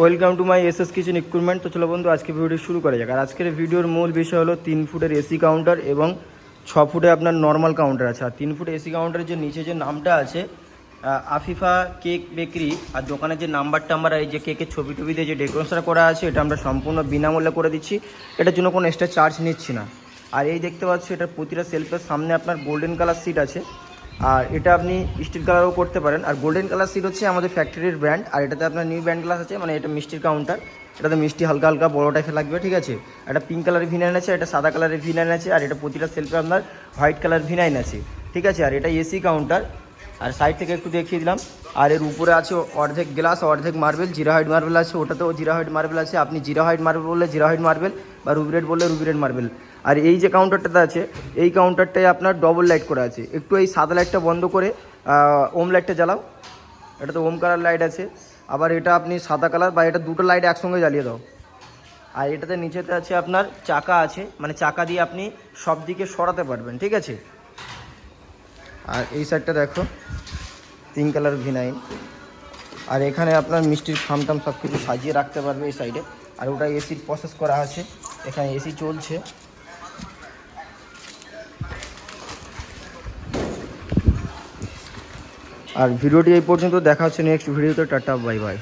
Welcome to my S S kitchen equipment তো চলো বন্ধু, আজকে ভিডিও শুরু করা যাক। আর আজকের ভিডিওর মূল বিষয় হলো তিন ফুটের এসি কাউন্টার এবং ছ ফুটে আপনার নর্মাল কাউন্টার আছে। আর তিন ফুট এসি কাউন্টারের যে নিচে যে নামটা আছে আফিফা কেক বেকারি, আর দোকানের যে নাম্বার টাম্বার আর এই যে কেকের ছবি টবি দিয়ে যে ডেকোরেশন করা আছে, এটা আমরা সম্পূর্ণ বিনামূল্যে করে দিচ্ছি। এটার জন্য কোনো এক্সট্রা চার্জ নিচ্ছি না। আর এই দেখতে পাচ্ছ, এটার প্রতিটা সেলফের সামনে আপনার গোল্ডেন কালার সিট আছে। আর এটা আপনি স্টিল কালারও করতে পারেন। আর গোল্ডেন কালার সিট হচ্ছে আমাদের ফ্যাক্টরির ব্র্যান্ড আর এটাতে আপনার নিউ ব্র্যান্ড গ্লাস আছে মানে এটা মিষ্টির কাউন্টার এটাতে মিষ্টি হালকা হালকা বড় টাইপের লাগবে, ঠিক আছে? এটা পিঙ্ক কালারের ভিনাইন আছে এটা সাদা কালারের ভিনাইন আছে, আর এটা প্রতিটা সেলফে আপনার হোয়াইট কালার ভিনাইন আছে, ঠিক আছে? আর এটা এসি কাউন্টার আর সাইড থেকে একটু দেখিয়ে দিলাম। আর এর উপরে আছে অর্ধেক গ্লাস অর্ধেক মার্বেল জিরা হোয়াইট মার্বেল আছে, ওটাতেও জিরা হোয়াইট মার্বেল আছে। আপনি জিরা হোয়াইট মার্বেল বললে জিরা হোয়াইট মার্বেল বা রুবি রেড বললে রুবি রেড মার্বেল আর এই যে কাউন্টারটাতে আছে, এই কাউন্টারটায় আপনার ডবল লাইট করা আছে। একটু এই সাদা লাইটটা বন্ধ করে ওম লাইটটা জ্বালাও। এটা তো ওম কালার লাইট আছে। আবার এটা আপনি সাদা কালার বা এটা দুটো লাইট একসঙ্গে জ্বালিয়ে দাও। আর এটাতে নিচেতে আছে আপনার চাকা আছে মানে চাকা দিয়ে আপনি সব দিকে সরাতে পারবেন, ঠিক আছে? আর এই সাইডটা দেখো পিঙ্ক কালার ভিনাইন আর এখানে আপনার মিষ্টির খামটাম সব কিছু সাজিয়ে রাখতে পারবে এই সাইডে আর ওটা এসির প্রসেস করা আছে, এখানে এসি চলছে। আর ভিডিওটি এই পর্যন্ত দেখা হচ্ছে নেক্সট ভিডিওতে টাটা বাই বাই